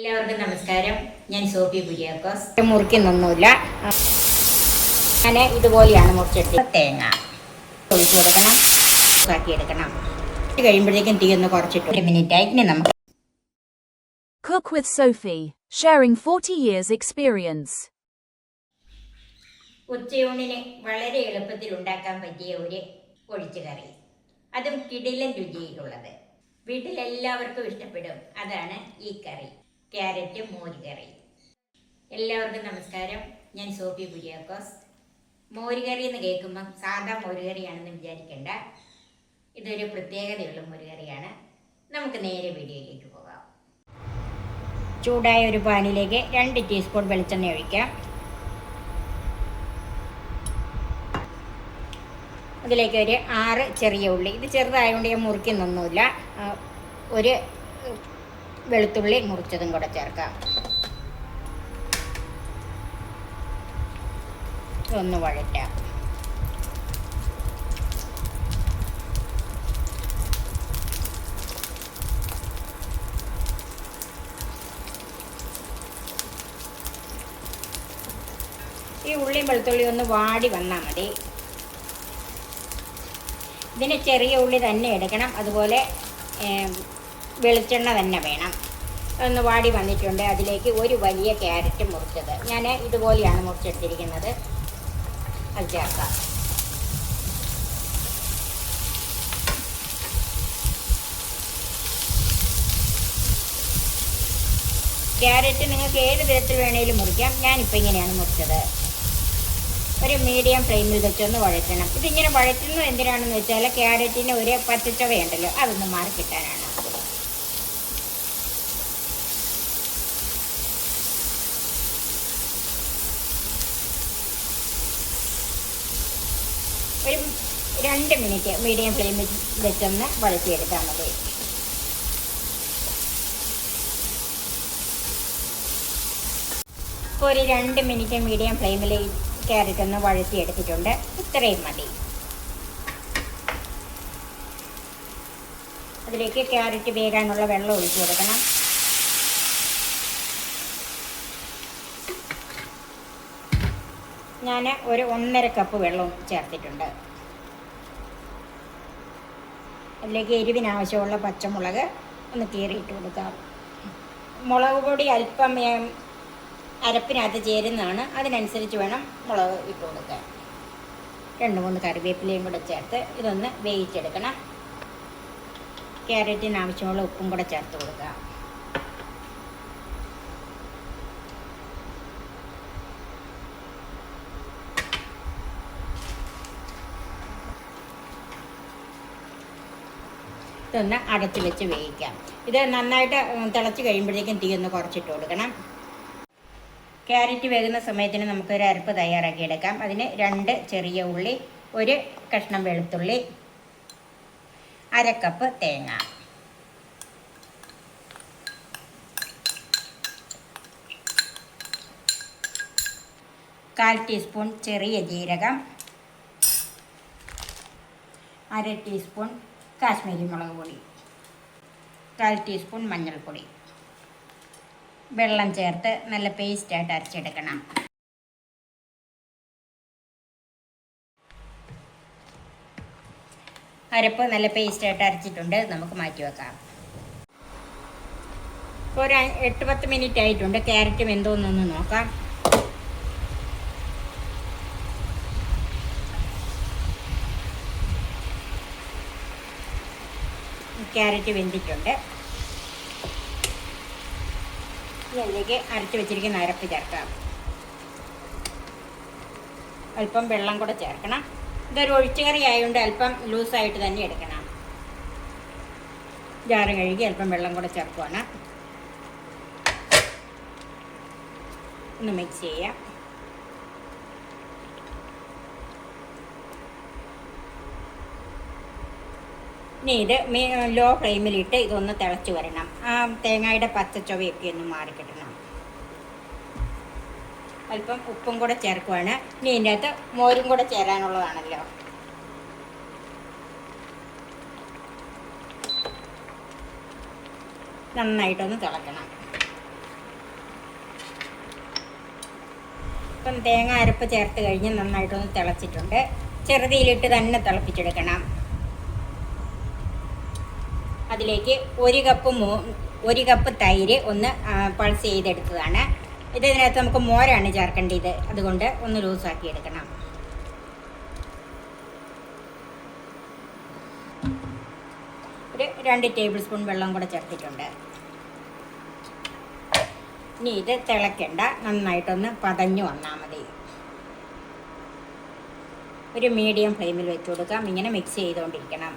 എല്ലാവർക്കും നമസ്കാരം. ഞാൻ സോഫി കുര്യാക്കോസ് മുറിക്കുന്നൊന്നുമില്ല ഞാൻ ഇതുപോലെയാണ് മുറിച്ചെടുത്ത് തേങ്ങ ഒഴിച്ചു കൊടുക്കണം. ആക്കി എടുക്കണം. കഴിയുമ്പോഴേക്കും തീ ഒന്ന് കുറച്ചിട്ട്. ഒരു മിനിറ്റ് ആയി. ഇനി നമുക്ക് Cook with Sophie, sharing 40 years experience. ഉച്ചയൂണിന് വളരെ എളുപ്പത്തിൽ ഉണ്ടാക്കാൻ പറ്റിയ ഒരു ഒഴിച്ചു കറി. അതും കിടിലൻ രുചിയിലുള്ളത്. വീട്ടിലെല്ലാവർക്കും ഇഷ്ടപ്പെടും. അതാണ് ഈ കറി. ക്യാരറ്റ് മോര് കറി എല്ലാവർക്കും നമസ്കാരം. ഞാൻ സോഫി കുര്യാക്കോസ് മോരുകറി എന്ന് കേൾക്കുമ്പം സാധാ മോരുകറിയാണെന്ന് വിചാരിക്കേണ്ട. ഇതൊരു പ്രത്യേകതയുള്ള മോരുകറിയാണ്. നമുക്ക് നേരെ വീഡിയോയിലേക്ക് പോകാം. ചൂടായ ഒരു പാനിലേക്ക് രണ്ട് ടീസ്പൂൺ വെളിച്ചെണ്ണ ഒഴിക്കാം. അതിലേക്ക് ഒരു ആറ് ചെറിയ ഉള്ളി. ഇത് ചെറുതായതുകൊണ്ട് ഞാൻ മുറിക്കുന്നൊന്നുമില്ല ആ, ഒരു വെളുത്തുള്ളി മുറിച്ചതും കൂടെ ചേർക്കാം. ഒന്ന് വഴറ്റാം. ഈ ഉള്ളിയും വെളുത്തുള്ളിയും ഒന്ന് വാടി വന്നാൽ മതി. ഇതിന് ചെറിയ ഉള്ളി തന്നെ എടുക്കണം. അതുപോലെ വെളിച്ചെണ്ണ തന്നെ വേണം ഒന്ന് വാടി വന്നിട്ടുണ്ട്. അതിലേക്ക് ഒരു വലിയ ക്യാരറ്റ് മുറിച്ചത്. ഞാൻ ഇതുപോലെയാണ് മുറിച്ചെടുത്തിരിക്കുന്നത്. അത് ചേർക്കാം. ക്യാരറ്റ് നിങ്ങൾക്ക് ഏത് വിധത്തിൽ വേണേലും മുറിക്കാം. ഞാനിപ്പോൾ ഇങ്ങനെയാണ് മുറിച്ചത്. ഒരു മീഡിയം ഫ്ലെയിമിൽ വെച്ചൊന്ന് വഴറ്റണം. ഇതിങ്ങനെ വഴറ്റുന്നത് എന്തിനാണെന്ന് വെച്ചാൽ ക്യാരറ്റിന് ഒരു പച്ചച്ചവയുണ്ടല്ലോ അതൊന്ന് മാറി കിട്ടാനാണ് ഒരു രണ്ട് മിനിറ്റ് മീഡിയം ഫ്ലെയിമിൽ വെച്ചൊന്ന് വഴറ്റിയെടുത്താൽ മതി. ഇപ്പോൾ ഒരു രണ്ട് മിനിറ്റ് മീഡിയം ഫ്ലെയിമിൽ ക്യാരറ്റ് ഒന്ന് വഴറ്റിയെടുത്തിട്ടുണ്ട്. ഇത്രയും മതി. അതിലേക്ക് ക്യാരറ്റ് വേകാനുള്ള വെള്ളം ഒഴിച്ചു കൊടുക്കണം. ഞാൻ ഒരു ഒന്നര കപ്പ് വെള്ളവും ചേർത്തിട്ടുണ്ട്. അതിലേക്ക് എരിവിനാവശ്യമുള്ള പച്ചമുളക് ഒന്ന് കീറിയിട്ട് കൊടുക്കാം. മുളക് പൊടി അല്പം അരപ്പിനകത്ത് ചേരുന്നതാണ്. അതിനനുസരിച്ച് വേണം മുളക് ഇട്ട് കൊടുക്കാൻ. രണ്ട് മൂന്ന് കറിവേപ്പിലയും കൂടെ ചേർത്ത് ഇതൊന്ന് വേവിച്ചെടുക്കണം. ക്യാരറ്റിന് ആവശ്യമുള്ള ഉപ്പും കൂടെ ചേർത്ത് കൊടുക്കുക ഇതൊന്ന് അടച്ച് വെച്ച് വേവിക്കാം. ഇത് നന്നായിട്ട് തിളച്ച് കഴിയുമ്പോഴേക്കും തീ ഒന്ന് കുറച്ചിട്ട് കൊടുക്കണം. ക്യാരറ്റ് വേകുന്ന സമയത്തിന് നമുക്കൊരു അരപ്പ് തയ്യാറാക്കിയെടുക്കാം അതിന് രണ്ട് ചെറിയ ഉള്ളി ഒരു കഷ്ണം വെളുത്തുള്ളി അരക്കപ്പ് കപ്പ് തേങ്ങ. കാൽ ടീസ്പൂൺ ചെറിയ ജീരകം. അര ടീസ്പൂൺ കാശ്മീരി മുളക് പൊടി കാൽ ടീസ്പൂൺ മഞ്ഞൾപ്പൊടി. വെള്ളം ചേർത്ത് നല്ല പേസ്റ്റായിട്ട് അരച്ചെടുക്കണം. അരപ്പ് നല്ല പേസ്റ്റായിട്ട് അരച്ചിട്ടുണ്ട്. നമുക്ക് മാറ്റി വെക്കാം. ഇപ്പോൾ ഒരു എട്ട് പത്ത് മിനിറ്റ് ആയിട്ടുണ്ട്. ക്യാരറ്റ് വെന്തോന്നൊന്ന് നോക്കാം. ക്യാരറ്റ് വെന്തിട്ടുണ്ട്. ഇതിലേക്ക് അരച്ച് വെച്ചിരിക്കുന്ന അരപ്പ് ചേർക്കാം. അല്പം വെള്ളം കൂടെ ചേർക്കണം. ഇതൊരു ഒഴിച്ചുകറി ആയതുകൊണ്ട് അല്പം ലൂസായിട്ട് തന്നെ എടുക്കണം. ജാറ് കഴുകി അല്പം വെള്ളം കൂടെ ചേർക്കുവാണ്. ഒന്ന് മിക്സ് ചെയ്യാം. ഇനി ഇത് ലോ ഫ്ലെയിമിലിട്ട് ഇതൊന്ന് തിളച്ച് വരണം. ആ തേങ്ങയുടെ പച്ചച്ചുവയൊക്കെ ഒന്ന് മാറിക്കിട്ടണം അല്പം ഉപ്പും കൂടെ ചേർക്കുവാണ്. ഇനി ഇതിന്റെ അകത്ത് മോരും കൂടെ ചേരാനുള്ളതാണല്ലോ. നന്നായിട്ടൊന്ന് തിളക്കണം. ഇപ്പം തേങ്ങ അരപ്പ് ചേർത്ത് കഴിഞ്ഞ് നന്നായിട്ടൊന്ന് തിളച്ചിട്ടുണ്ട്. ചെറുതിയിലിട്ട് തന്നെ തിളപ്പിച്ചെടുക്കണം. അതിലേക്ക് ഒരു കപ്പ് മോ ഒരു കപ്പ് തൈര് ഒന്ന് പൾസ് ചെയ്തെടുത്തതാണ്. ഇത് ഇതിനകത്ത് നമുക്ക് മോരാണ് ചേർക്കേണ്ടത്. അതുകൊണ്ട് ഒന്ന് ലൂസാക്കി എടുക്കണം. ഒരു രണ്ട് ടേബിൾ സ്പൂൺ വെള്ളം കൂടെ ചേർത്തിട്ടുണ്ട്. ഇനി ഇത് തിളയ്ക്കണ്ട നന്നായിട്ടൊന്ന് പതഞ്ഞു വന്നാൽ മതി. ഒരു മീഡിയം ഫ്ലെയിമിൽ വെച്ച് കൊടുക്കാം. ഇങ്ങനെ മിക്സ് ചെയ്തുകൊണ്ടിരിക്കണം.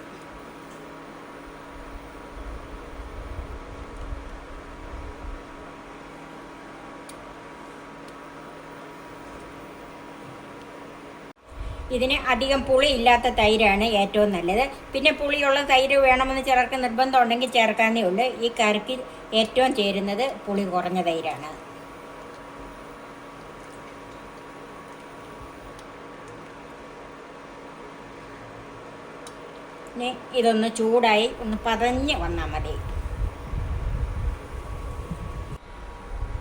ഇതിന് അധികം പുളി ഇല്ലാത്ത തൈരാണ് ഏറ്റവും നല്ലത്. പിന്നെ പുളിയുള്ള തൈര് വേണമെന്ന് ചിലർക്ക് നിർബന്ധം ഉണ്ടെങ്കിൽ ചേർക്കാനേ ഉള്ളൂ. ഈ കറിക്ക് ഏറ്റവും ചേരുന്നത് പുളി കുറഞ്ഞ തൈരാണ്. ഇനി ഇതൊന്ന് ചൂടായി ഒന്ന് പതഞ്ഞ് വന്നാൽ മതി.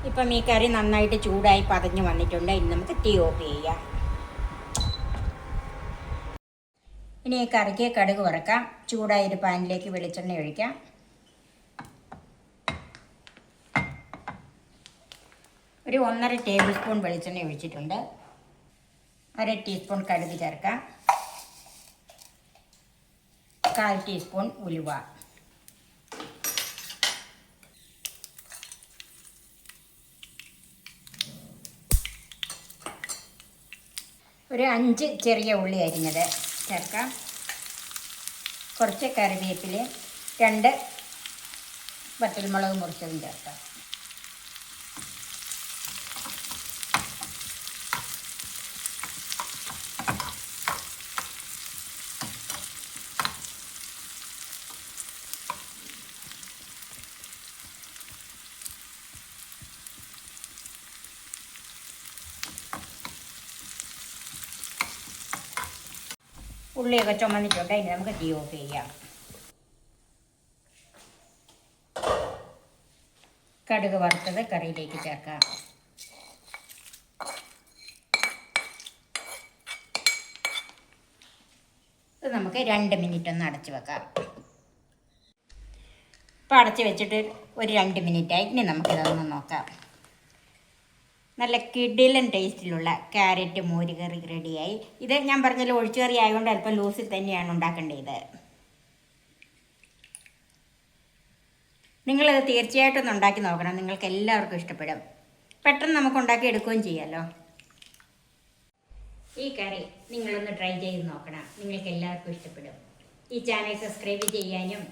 ഇപ്പം ഈ കറി നന്നായിട്ട് ചൂടായി പതഞ്ഞ് വന്നിട്ടുണ്ട്. ഇനി നമുക്ക് തീ ഓഫ് ചെയ്യാം. ഇനി ഈ കറിക്ക് കടുക് വറക്കാം. ചൂടായ ഒരു പാനിലേക്ക് വെളിച്ചെണ്ണ ഒഴിക്കാം. ഒരു ഒന്നര ടേബിൾ സ്പൂൺ വെളിച്ചെണ്ണ ഒഴിച്ചിട്ടുണ്ട്. അര ടീസ്പൂൺ കടുക് ചേർക്കാം. കാൽ ടീസ്പൂൺ ഉലുവ. ഒരു അഞ്ച് ചെറിയ ഉള്ളി അരിഞ്ഞത്. ചേർക്കാം. കുറച്ച് കറിവേപ്പില രണ്ട് വറ്റൽമുളക് മുറിച്ചതും ചേർക്കാം. ഉള്ളിയൊക്കെ ചുമന്നിട്ടുണ്ട്. ഇനി നമുക്ക് തീ ഓഫ് ചെയ്യാം. കടുക് വറുത്തത് കറിയിലേക്ക് ചേർക്കാം. ഇത് നമുക്ക് രണ്ട് മിനിറ്റ് ഒന്ന് അടച്ചു വെക്കാം. ഇപ്പം അടച്ചു വെച്ചിട്ട് ഒരു രണ്ട് മിനിറ്റായി. ഇനി നമുക്കിതൊന്ന് നോക്കാം. നല്ല കിടിലൻ ടേസ്റ്റിലുള്ള ക്യാരറ്റ് മോര് കറി റെഡിയായി. ഇത് ഞാൻ പറഞ്ഞതിൽ ഒഴിച്ചു കറി ആയതുകൊണ്ട് അല്പം ലൂസിൽ തന്നെയാണ് ഉണ്ടാക്കേണ്ടത്. നിങ്ങളിത് തീർച്ചയായിട്ടും ഒന്ന് ഉണ്ടാക്കി നോക്കണം. നിങ്ങൾക്ക് എല്ലാവർക്കും ഇഷ്ടപ്പെടും. പെട്ടെന്ന് നമുക്ക് ഉണ്ടാക്കി എടുക്കുകയും ചെയ്യാമല്ലോ ഈ കറി നിങ്ങളൊന്ന് ട്രൈ ചെയ്ത് നോക്കണം. നിങ്ങൾക്ക് എല്ലാവർക്കും ഇഷ്ടപ്പെടും. ഈ ചാനൽ സബ്സ്ക്രൈബ് ചെയ്യാനും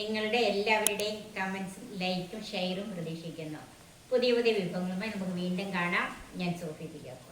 നിങ്ങളുടെ എല്ലാവരുടെയും കമൻസും ലൈക്കും ഷെയറും പ്രതീക്ഷിക്കുന്നു. പുതിയ പുതിയ വിഭവങ്ങളുമായി നമുക്ക് വീണ്ടും കാണാം. ഞാൻ സോഫി പിയാക്കോ